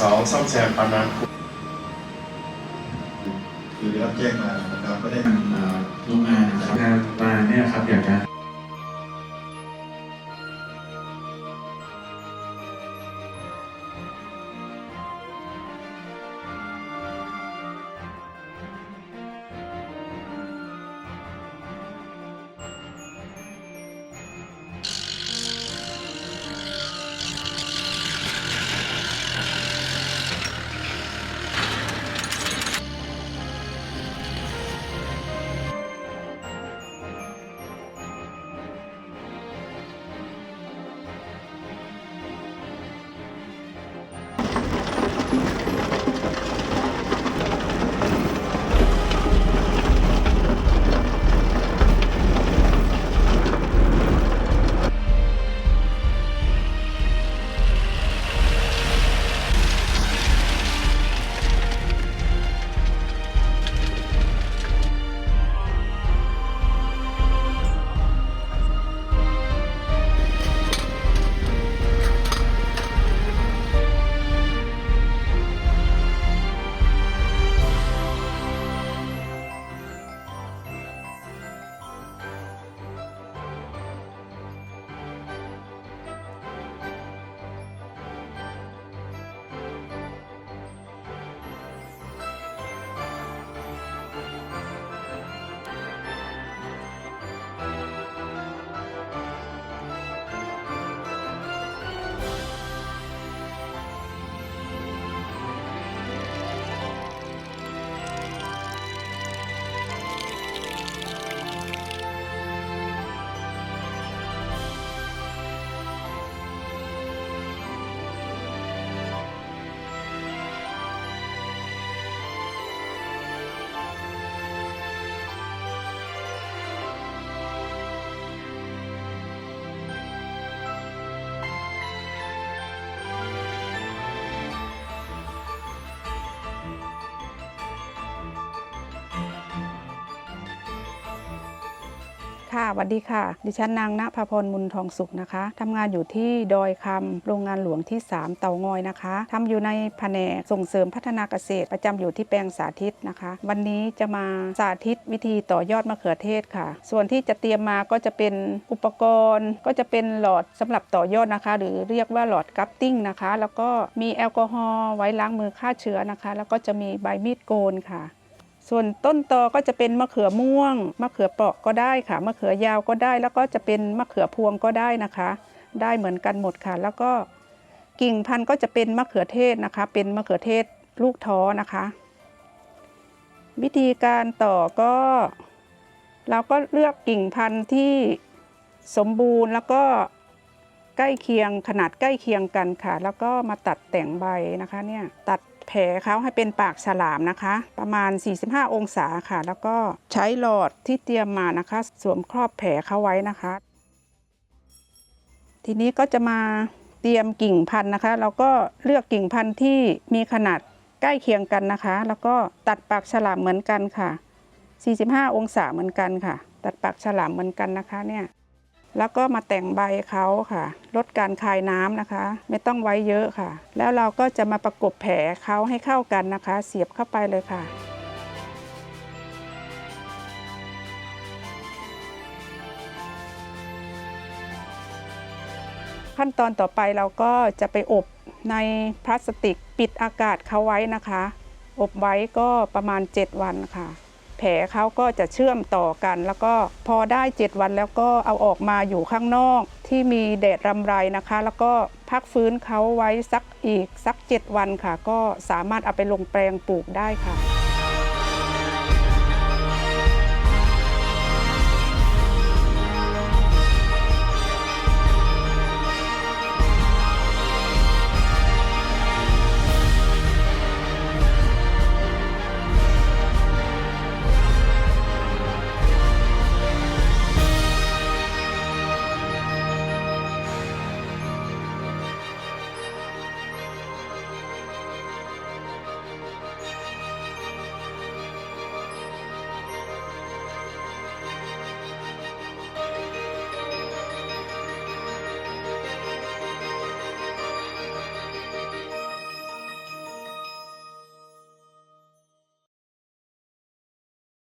สองซ่อมแซมปั๊มน้ำคือได้รับแจ้งมานะครับก็ได้เอ่อโรงงานนะครับงานมาเนี่ยครับอยากจะ ค่ะสวัสดีค่ะ ดิฉันนางณภพรมุนทองสุขนะคะทำงานอยู่ที่ดอยคำโรงงานหลวงที่ 3 เตางอยนะคะทำอยู่ในแผนกส่งเสริมพัฒนาเกษตร ประจำอยู่ที่แปลงสาธิตนะคะ วันนี้จะมาสาธิตวิธีต่อยอดมะเขือเทศค่ะ ส่วนที่จะเตรียมมาก็จะเป็นอุปกรณ์ ก็จะเป็นหลอดสำหรับต่อยอดนะคะ หรือเรียกว่าหลอดกัปติ้งนะคะ แล้วก็มีแอลกอฮอล์ไว้ล้างมือฆ่าเชื้อนะคะ แล้วก็จะมีใบมีดโกนค่ะ ส่วนต้นตอก็จะเป็นมะเขือม่วง มะเขือเปราะก็ได้ค่ะ มะเขือยาวก็ได้ แล้วก็จะเป็นมะเขือพวงก็ได้นะคะ ได้เหมือนกันหมดค่ะ แล้วก็กิ่งพันธุ์ก็จะเป็นมะเขือเทศนะคะ เป็นมะเขือเทศลูกท้อนะคะ วิธีการต่อก็ เราก็เลือกกิ่งพันธุ์ที่สมบูรณ์แล้วก็ใกล้เคียงขนาดใกล้เคียงกันค่ะ แล้วก็มาตัดแต่งใบนะคะเนี่ยตัด แผลเขาให้เป็นปากฉลามนะคะ ประมาณ 45 องศาค่ะ แล้วก็ใช้หลอดที่เตรียมมานะคะ สวมครอบแผลเขาไว้นะคะ ทีนี้ก็จะมาเตรียมกิ่งพันธุ์นะคะเราก็เลือกกิ่งพันธุ์ที่มีขนาดใกล้เคียงกันนะคะ แล้วก็ตัดปากฉลามเหมือนกันค่ะ 45 องศาเหมือนกันค่ะ ตัดปากฉลามเหมือนกันนะคะเนี่ย แล้วก็มาแต่งใบเขาค่ะ ลดการคายน้ำนะคะ ไม่ต้องไว้เยอะค่ะ แล้วเราก็จะมาประกบแผลเขาให้เข้ากันนะคะ เสียบเข้าไปเลยค่ะขั้นตอนต่อไปเราก็จะไปอบในพลาสติกปิดอากาศเขาไว้นะคะ อบไว้ก็ประมาณ 7 วันค่ะ แผลเขาก็จะเชื่อมต่อกัน แล้วก็พอได้ 7 วันแล้วก็เอาออกมาอยู่ข้างนอก ที่มีแดดรำไรนะคะ แล้วก็พักฟื้นเขาไว้สักอีกสัก 7 วันค่ะ ก็สามารถเอาไปลงแปลงปลูกได้ค่ะ